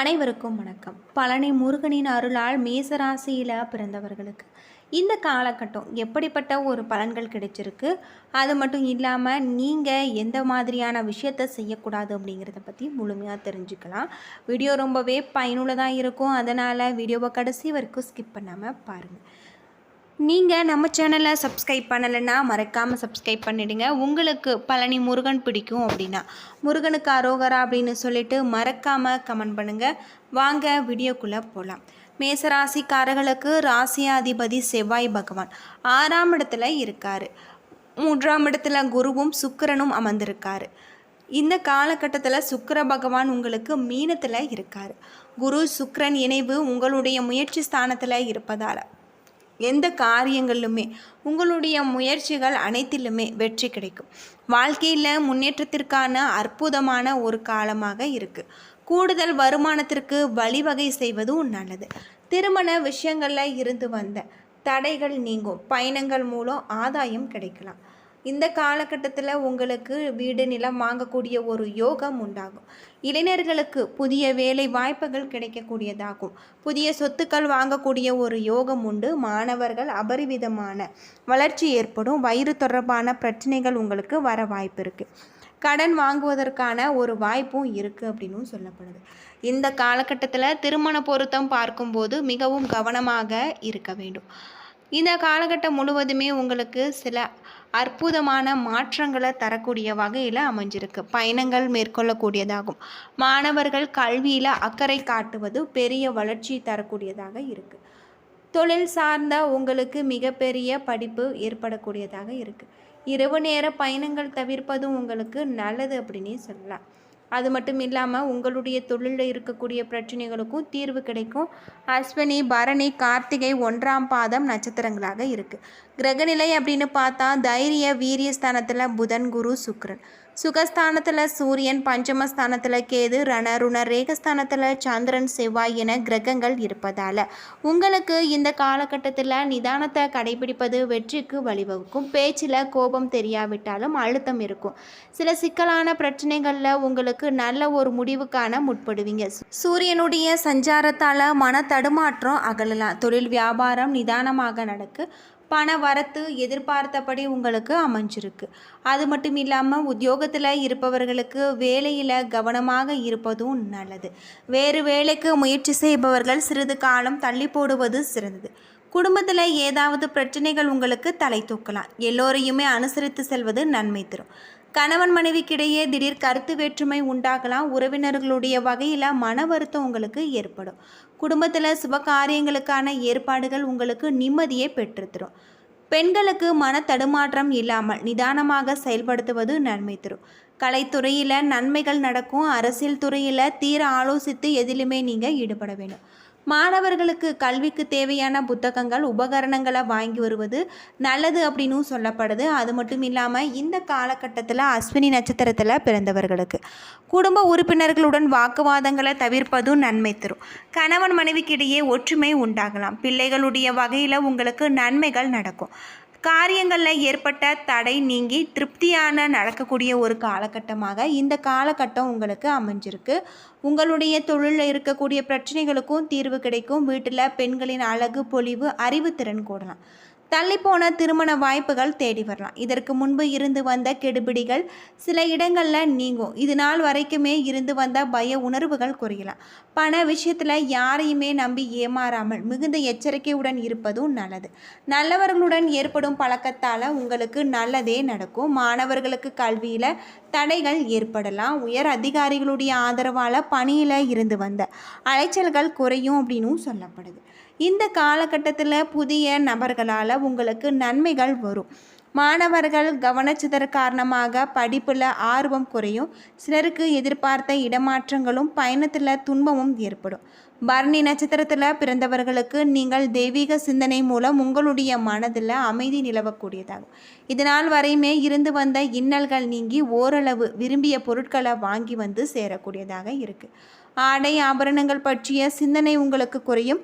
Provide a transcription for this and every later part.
அனைவருக்கும் வணக்கம். பழனி முருகனின் அருளால் மேசராசியில் பிறந்தவர்களுக்கு இந்த காலகட்டம் எப்படிப்பட்ட ஒரு பலன்கள் கிடைச்சிருக்கு? அது மட்டும் இல்லாமல் நீங்கள் எந்த மாதிரியான விஷயத்தை செய்யக்கூடாது அப்படிங்கிறத பற்றி முழுமையாக தெரிஞ்சுக்கலாம். வீடியோ ரொம்பவே பயனுள்ளதாக இருக்கும். அதனால் வீடியோவை கடைசி வரைக்கும் ஸ்கிப் பண்ணாமல் பாருங்கள் நீங்கள் நம்ம சேனலை சப்ஸ்கிரைப் பண்ணலைன்னா மறக்காமல் சப்ஸ்கிரைப் பண்ணிவிடுங்க உங்களுக்கு பழனி முருகன் பிடிக்கும் அப்படின்னா முருகனுக்கு அரோகரா அப்படின்னு சொல்லிட்டு மறக்காமல் கமெண்ட் பண்ணுங்கள் வாங்க வீடியோக்குள்ளே போகலாம் மேசராசிக்காரர்களுக்கு ராசியாதிபதி செவ்வாய் பகவான் ஆறாம் இடத்துல இருக்கார். மூன்றாம் இடத்துல குருவும் சுக்கரனும் அமர்ந்திருக்காரு. இந்த காலகட்டத்தில் சுக்கர பகவான் உங்களுக்கு மீனத்தில் இருக்கார். குரு சுக்கரன் இணைவு உங்களுடைய முயற்சி ஸ்தானத்தில் இருப்பதால். எந்த காரியங்களிலுமே உங்களுடைய முயற்சிகள் அனைத்திலுமே வெற்றி கிடைக்கும். வாழ்க்கையில் முன்னேற்றத்திற்கான அற்புதமான ஒரு காலமாக இருக்குது கூடுதல் வருமானத்திற்கு வழிவகை செய்வதும் நல்லது. திருமண விஷயங்களில் இருந்து வந்த தடைகள் நீங்கும். பயணங்கள் மூலம் ஆதாயம் கிடைக்கலாம். இந்த காலகட்டத்தில் உங்களுக்கு வீடு நிலம் வாங்கக்கூடிய ஒரு யோகம் உண்டாகும். இளைஞர்களுக்கு புதிய வேலை வாய்ப்புகள் கிடைக்கக்கூடியதாகும். புதிய சொத்துக்கள் வாங்கக்கூடிய ஒரு யோகம் உண்டு. மாணவர்கள் அபரிவிதமான வளர்ச்சி ஏற்படும். வயிறு தொடர்பான பிரச்சனைகள் உங்களுக்கு வர வாய்ப்பு இருக்குது கடன் வாங்குவதற்கான ஒரு வாய்ப்பும் இருக்குது அப்படின்னும் சொல்லப்படுது. இந்த காலகட்டத்தில் திருமண பொருத்தம் பார்க்கும்போது மிகவும் கவனமாக இருக்க வேண்டும். இந்த காலகட்டம் முழுவதுமே உங்களுக்கு சில அற்புதமான மாற்றங்களை தரக்கூடிய வகையில் அமைஞ்சிருக்கு. பயணங்கள் மேற்கொள்ளக்கூடியதாகும். மாணவர்கள் கல்வியில் அக்கறை காட்டுவது பெரிய வளர்ச்சி தரக்கூடியதாக இருக்குது தொழில் சார்ந்த உங்களுக்கு மிகப்பெரிய படிப்பு ஏற்படக்கூடியதாக இருக்குது இரவு நேர பயணங்கள் தவிர்ப்பதும் உங்களுக்கு நல்லது அப்படின்னே சொல்லலாம். அது மட்டும் இல்லாமல் உங்களுடைய தொழிலில் இருக்கக்கூடிய பிரச்சனைகளுக்கும் தீர்வு கிடைக்கும். அஸ்வினி பரணி கார்த்திகை ஒன்றாம் பாதம் நட்சத்திரங்களாக இருக்குது கிரகநிலை அப்படின்னு பார்த்தா தைரிய வீரிய ஸ்தானத்தில் புதன் குரு சுக்ரன் சுகஸ்தானத்தில் சூரியன் பஞ்சமஸ்தானத்தில் கேது ரணருண ரேகஸ்தானத்தில் சந்திரன் செவ்வாய் என கிரகங்கள் இருப்பதால் உங்களுக்கு இந்த காலகட்டத்தில் நிதானத்தை கடைபிடிப்பது வெற்றிக்கு வழிவகுக்கும். பேச்சில் கோபம் தெரியாவிட்டாலும் அழுத்தம் இருக்கும். சில சிக்கலான பிரச்சனைகளில் உங்களுக்கு நல்ல ஒரு முடிவுக்கான முற்படுவீங்க. சூரியனுடைய சஞ்சாரத்தால் மன தடுமாற்றம் அகலலாம். தொழில் வியாபாரம் நிதானமாக நடக்கு. பண வரத்து எதிர்பார்த்தபடி உங்களுக்கு அமைஞ்சிருக்கு. அது மட்டும் இல்லாமல் உத்தியோகத்தில் இருப்பவர்களுக்கு வேலையில் கவனமாக இருப்பதும் நல்லது. வேறு வேலைக்கு முயற்சி செய்பவர்கள் சிறிது காலம் தள்ளி போடுவது சிறந்தது. குடும்பத்தில் ஏதாவது பிரச்சனைகள் உங்களுக்கு தலை தூக்கலாம். எல்லோரையுமே அனுசரித்து செல்வது நன்மை தரும். கணவன் மனைவிக்கிடையே திடீர் கருத்து வேற்றுமை உண்டாகலாம். உறவினர்களுடைய வகையில் மன வருத்தம் உங்களுக்கு ஏற்படும். குடும்பத்தில் சுப காரியங்களுக்கான ஏற்பாடுகள் உங்களுக்கு நிம்மதியை பெற்றுத்தரும். பெண்களுக்கு மன தடுமாற்றம் இல்லாமல் நிதானமாக செயல்படுத்துவது நன்மை தரும். கலைத்துறையில் நன்மைகள் நடக்கும். அரசியல் துறையில் தீர ஆலோசித்து எதிலுமே நீங்கள் ஈடுபட வேண்டும். மாணவர்களுக்கு கல்விக்கு தேவையான புத்தகங்கள் உபகரணங்களை வாங்கி வருவது நல்லது அப்படின்னும் சொல்லப்படுது. அது மட்டும் இல்லாமல் இந்த காலகட்டத்தில் அஸ்வினி நட்சத்திரத்தில் பிறந்தவர்களுக்கு குடும்ப உறுப்பினர்களுடன் வாக்குவாதங்களை தவிர்ப்பதும் நன்மை தரும். கணவன் மனைவிக்கிடையே ஒற்றுமை உண்டாகலாம். பிள்ளைகளுடைய வகையில் உங்களுக்கு நன்மைகள் நடக்கும். காரியங்களில் ஏற்பட்ட தடை நீங்கி திருப்தியான நடக்கக்கூடிய ஒரு காலகட்டமாக இந்த காலகட்டம் உங்களுக்கு அமைஞ்சிருக்கு. உங்களுடைய தொழிலில் இருக்கக்கூடிய பிரச்சனைகளுக்கும் தீர்வு கிடைக்கும். வீட்டில் பெண்களின் அழகு பொலிவு அறிவுத்திறன் கூடலாம். தள்ளிப்போன திருமண வாய்ப்புகள் தேடி வரலாம். இதற்கு முன்பு இருந்து வந்த கெடுபிடிகள் சில இடங்களில் நீங்கும். இது நாள் வரைக்குமே இருந்து வந்த பய உணர்வுகள் குறையலாம். பண விஷயத்தில் யாரையுமே நம்பி ஏமாறாமல் மிகுந்த எச்சரிக்கையுடன் இருப்பதும் நல்லது. நல்லவர்களுடன் ஏற்படும் பழக்கத்தால் உங்களுக்கு நல்லதே நடக்கும். மாணவர்களுக்கு கல்வியில் தடைகள் ஏற்படலாம். உயர் அதிகாரிகளுடைய ஆதரவால் பணியில் இருந்து வந்த அலைச்சல்கள் குறையும் அப்படின்னும் சொல்லப்படுது. இந்த காலகட்டத்தில் புதிய நபர்களால் உங்களுக்கு நன்மைகள் வரும். மாணவர்கள் கவனச்சிதற காரணமாக படிப்பில் ஆர்வம் குறையும். சிலருக்கு எதிர்பார்த்த இடமாற்றங்களும் பயணத்தில் துன்பமும் ஏற்படும். பரணி நட்சத்திரத்தில் பிறந்தவர்களுக்கு நீங்கள் தெய்வீக சிந்தனை மூலம் உங்களுடைய மனதில் அமைதி நிலவக்கூடியதாகும். இதனால் வரையுமே இருந்து வந்த இன்னல்கள் நீங்கி ஓரளவு விரும்பிய பொருட்களை வாங்கி வந்து சேரக்கூடியதாக இருக்குது ஆடை ஆபரணங்கள் பற்றிய சிந்தனை உங்களுக்கு குறையும்.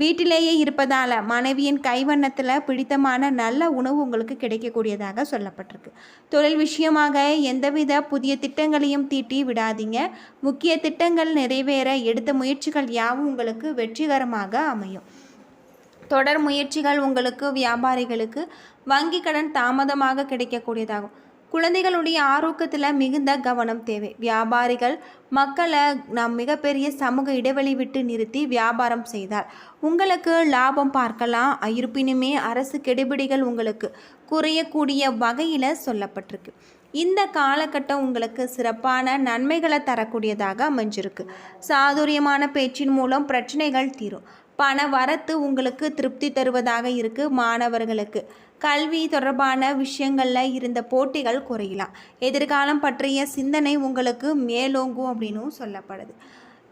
வீட்டிலேயே இருப்பதால் மனைவியின் கைவண்ணத்தில் பிடித்தமான நல்ல உணவு உங்களுக்கு கிடைக்கக்கூடியதாக சொல்லப்பட்டிருக்கு. தொழில் விஷயமாக எந்தவித புதிய திட்டங்களையும் தீட்டி விடாதீங்க. முக்கிய திட்டங்கள் நிறைவேற எடுத்த முயற்சிகள் யாவும் உங்களுக்கு வெற்றிகரமாக அமையும். தொடர் முயற்சிகள் உங்களுக்கு வியாபாரிகளுக்கு வங்கி கடன் தாமதமாக கிடைக்கக்கூடியதாகும். குழந்தைகளுடைய ஆரோக்கியத்தில் மிகுந்த கவனம் தேவை. வியாபாரிகள் மக்களை நாம் மிகப்பெரிய சமூக இடைவெளி விட்டு நிறுத்தி வியாபாரம் செய்தால் உங்களுக்கு லாபம் பார்க்கலாம். இருப்பினுமே அரசு கெடுபிடிகள் உங்களுக்கு குறையக்கூடிய வகையில் சொல்லப்பட்டிருக்கு. இந்த காலகட்டம் உங்களுக்கு சிறப்பான நன்மைகளை தரக்கூடியதாக அமைஞ்சிருக்கு. சாதுரியமான பேச்சின் மூலம் பிரச்சனைகள் தீரும். பண வரத்து உங்களுக்கு திருப்தி தருவதாக இருக்குது மாணவர்களுக்கு. கல்வி தொடர்பான விஷயங்களில் இருந்த போட்டிகள் குறையலாம். எதிர்காலம் பற்றிய சிந்தனை உங்களுக்கு மேலோங்கும் அப்படின்னும் சொல்லப்படுது.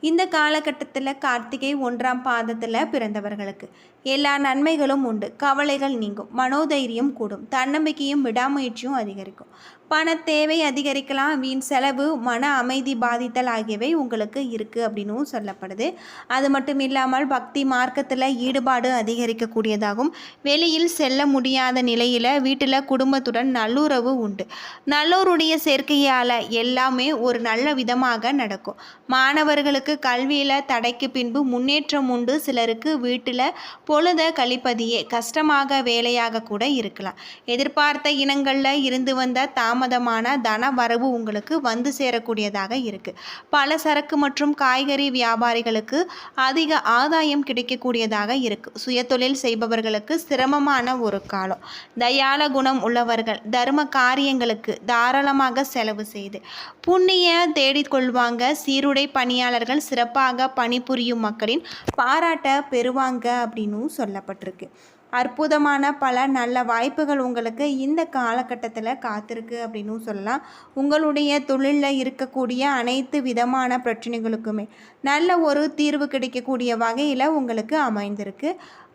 இந்த காலகட்டத்தில் கார்த்திகை ஒன்றாம் பாதத்தில் பிறந்தவர்களுக்கு. எல்லா நன்மைகளும் உண்டு. கவலைகள் நீங்கும். மனோதைரியம் கூடும். தன்னம்பிக்கையும் விடாமுயற்சியும் அதிகரிக்கும். பண தேவை அதிகரிக்கலாம். வீண் செலவு மன அமைதி பாதித்தல் ஆகியவை உங்களுக்கு இருக்குது அப்படின்னும் சொல்லப்படுது. அது மட்டும் இல்லாமல் பக்தி மார்க்கத்தில் ஈடுபாடு அதிகரிக்கக்கூடியதாகும். வெளியில் செல்ல முடியாத நிலையில் வீட்டில் குடும்பத்துடன் நல்லுறவு உண்டு. நல்லோருடைய சேர்க்கையால் எல்லாமே ஒரு நல்ல விதமாக நடக்கும். மாணவர்களுக்கு கல்வியில் தடைக்கு பின்பு முன்னேற்றம் உண்டு. சிலருக்கு வீட்டில் பொழுத கழிப்பதையே கஷ்டமாக வேலையாக கூட இருக்கலாம். எதிர்பார்த்த இனங்களில் இருந்து வந்த தாமதமான தன வரவு உங்களுக்கு வந்து சேரக்கூடியதாக இருக்குது பல சரக்கு மற்றும் காய்கறி வியாபாரிகளுக்கு அதிக ஆதாயம் கிடைக்கக்கூடியதாக இருக்குது சுயதொழில் செய்பவர்களுக்கு சிரமமான ஒரு காலம். தயால குணம் உள்ளவர்கள் தர்ம காரியங்களுக்கு தாராளமாக செலவு செய்து புண்ணிய தேடிக்கொள்வாங்க. சீருடை பணியாளர்கள் சிறப்பாக பணிபுரியும் மக்களின் பாராட்ட பெறுவாங்க அப்படின்னும் சொல்லப்பட்டிருக்கு. அற்புதமான பல நல்ல வாய்ப்புகள் உங்களுக்கு இந்த காலகட்டத்தில் காத்திருக்கு அப்படின்னு சொல்லலாம். உங்களுடைய தொழிலில் இருக்கக்கூடிய அனைத்து விதமான பிரச்சனைகளுக்குமே நல்ல ஒரு தீர்வு கிடைக்கக்கூடிய வகையில் உங்களுக்கு அமைந்திருக்கு.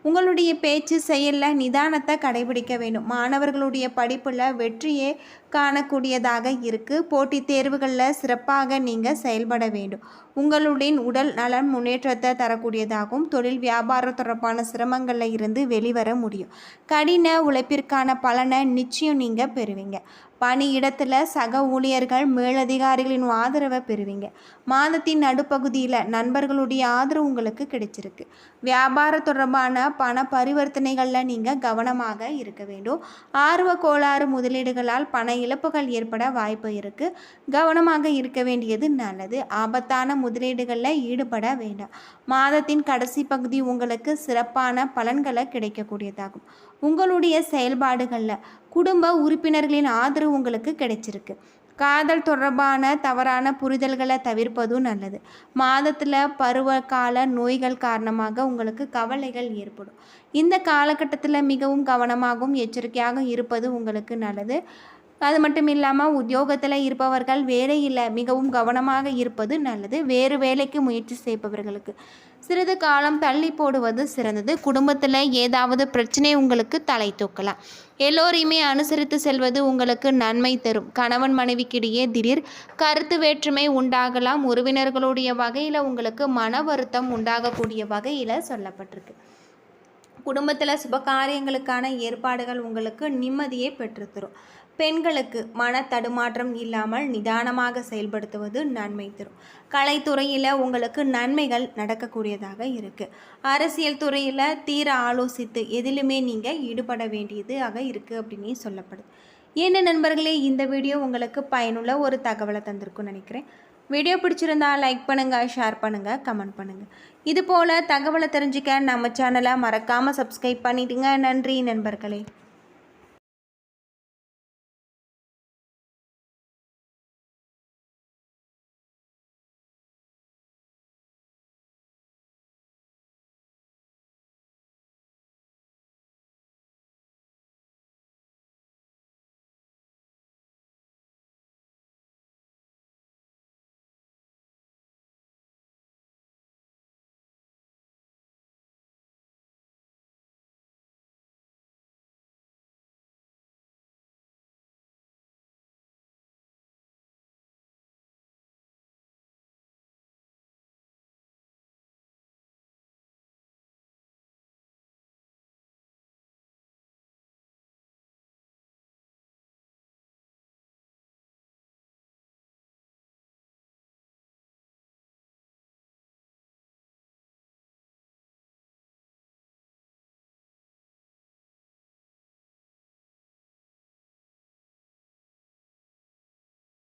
உங்களுடைய பேச்சு செயலில் நிதானத்தை கடைபிடிக்க வேண்டும். மாணவர்களுடைய படிப்பில் வெற்றியே காணக்கூடியதாக இருக்குது போட்டித் தேர்வுகளில் சிறப்பாக நீங்கள் செயல்பட வேண்டும். உங்களுடைய உடல் நலன் முன்னேற்றத்தை தரக்கூடியதாகவும் தொழில் வியாபாரம் தொடர்பான சிரமங்களில் இருந்து வெளிவர முடியும். கடின உழைப்பிற்கான பலனை நிச்சயம் நீங்கள் பெறுவீங்க. பணியிடத்தில் சக ஊழியர்கள் மேலதிகாரிகளின் ஆதரவை பெறுவீங்க. மாதத்தின் நடுப்பகுதியில் நண்பர்களுடைய ஆதரவு உங்களுக்கு கிடைச்சிருக்கு. வியாபார தொடர்பான பண பரிவர்த்தனைகளில் நீங்கள் கவனமாக இருக்க வேண்டும். ஆர்வ கோளாறு முதலீடுகளால் பண இழப்புகள் ஏற்பட வாய்ப்பு இருக்குது கவனமாக இருக்க வேண்டியது நல்லது. ஆபத்தான முதலீடுகளில் ஈடுபட வேண்டாம். மாதத்தின் கடைசி பகுதி உங்களுக்கு சிறப்பான பலன்களை கிடைக்கக்கூடியதாகும். உங்களுடைய செயல்பாடுகளில் குடும்ப உறுப்பினர்களின் ஆதரவு உங்களுக்கு கிடைச்சிருக்கு. காதல் தொடர்பான தவறான புரிதல்களை தவிர்ப்பதும் நல்லது. மாதத்தில் பருவகால நோய்கள் காரணமாக உங்களுக்கு கவலைகள் ஏற்படும். இந்த காலகட்டத்தில் மிகவும் கவனமாகவும் எச்சரிக்கையாக இருப்பது உங்களுக்கு நல்லது. அது மட்டும் இல்லாமல் உத்தியோகத்தில் இருப்பவர்கள் வேலையில் மிகவும் கவனமாக இருப்பது நல்லது. வேறு வேலைக்கு முயற்சி செய்பவர்களுக்கு சிறிது காலம் தள்ளி போடுவது சிறந்தது. குடும்பத்தில் ஏதாவது பிரச்சனை உங்களுக்கு தலை தூக்கலாம் எல்லோரையுமே அனுசரித்து செல்வது உங்களுக்கு நன்மை தரும். கணவன் மனைவிக்கிடையே திடீர் கருத்து வேற்றுமை உண்டாகலாம். உறவினர்களுடைய வகையில் உங்களுக்கு மன வருத்தம் உண்டாகக்கூடிய வகையில் சொல்லப்பட்டிருக்கு. குடும்பத்தில் சுபகாரியங்களுக்கான ஏற்பாடுகள் உங்களுக்கு நிம்மதியை பெற்றுத்தரும். பெண்களுக்கு மன தடுமாற்றம் இல்லாமல் நிதானமாக செயல்படுத்துவது நன்மை தரும். கலைத்துறையில் உங்களுக்கு நன்மைகள் நடக்கக்கூடியதாக இருக்குது அரசியல் துறையில் தீர ஆலோசித்து எதிலுமே நீங்கள் ஈடுபட வேண்டியதாக இருக்குது அப்படின்னு சொல்லப்படுது. என்ன நண்பர்களே இந்த வீடியோ உங்களுக்கு பயனுள்ள ஒரு தகவலை தந்திருக்குன்னு நினைக்கிறேன். வீடியோ பிடிச்சிருந்தா லைக் பண்ணுங்கள் ஷேர் பண்ணுங்கள் கமெண்ட் பண்ணுங்கள் இது போல் தகவலை தெரிஞ்சுக்க நம்ம சேனலை மறக்காமல் சப்ஸ்கிரைப் பண்ணிவிடுங்க நன்றி நண்பர்களே.